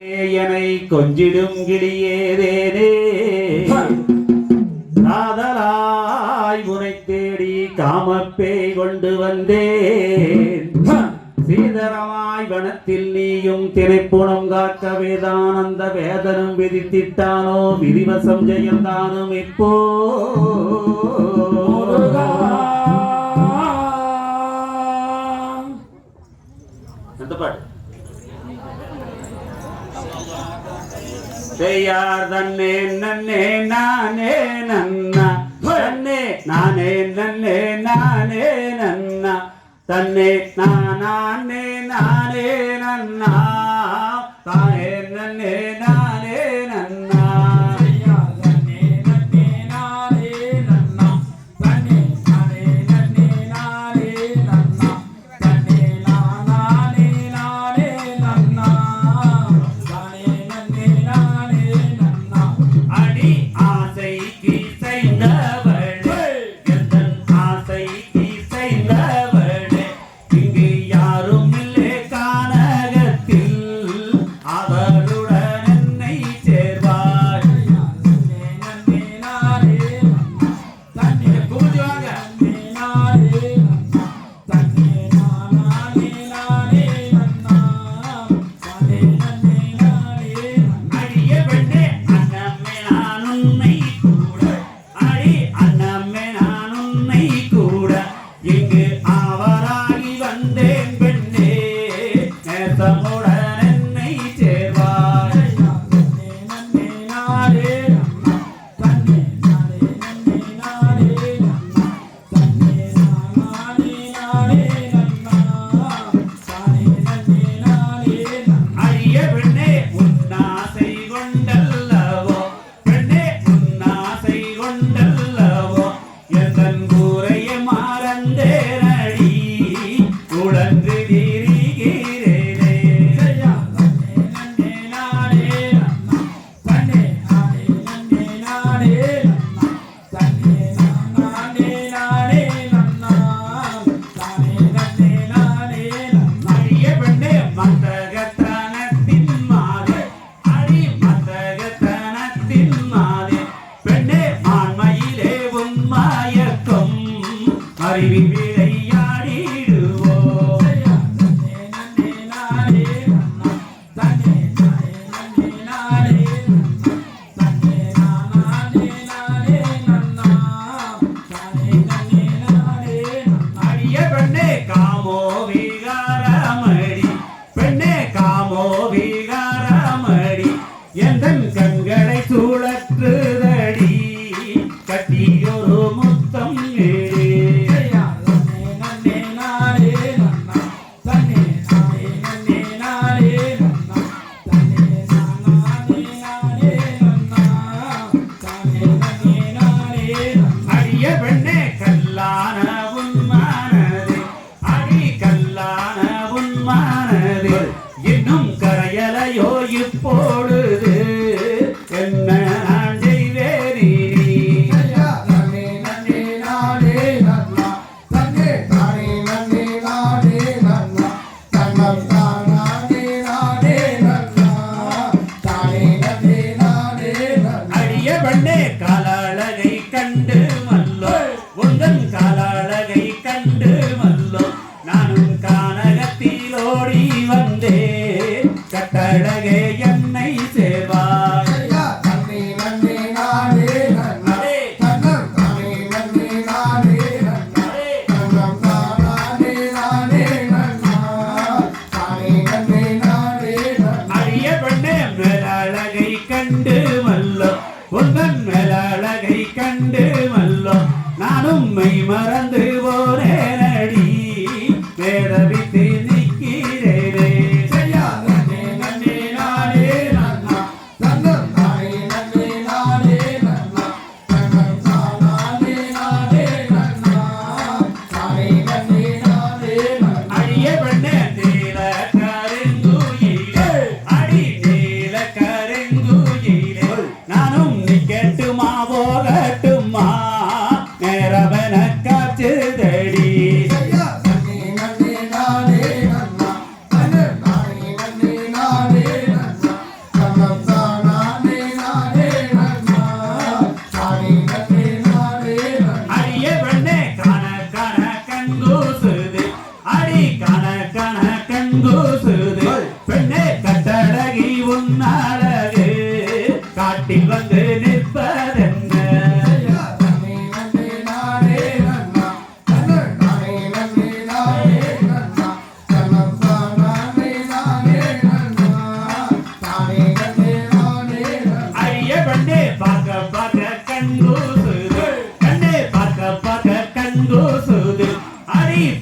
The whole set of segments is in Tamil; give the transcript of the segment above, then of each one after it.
என்னை கொஞ்சிடும் கிளியேதேனே காதலாய் உனை தேடி காமப்பே கொண்டு வந்தேன். சீதரமாய் வனத்தில் நீயும் திரைப்புணம் காக்கவே தான் அந்த விதித்திட்டானோ விதிவசம் ஜெயந்தானும் இப்போ. ಯಾರ್ ನನ್ನೇ ನನ್ನೇ ನಾನೇ ನನ್ನ ತನ್ನೇ ನಾನೇ ನನ್ನೇ ನಾನೇ ನನ್ನ ತನ್ನೇ ನಾನೇ ನಾನೇ ನನ್ನ அறிவின் விளையாடிடுவோம் காமோ விகாரமடி. எந்தன் காலாளகை கண்டு மல்லோ. உங்கள் காலாளகை கண்டு மல்லோ. நானும் கானகத்திலோடி வந்தே கட்டட பிறவி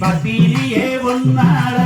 பத்திலியே ஒன்னாள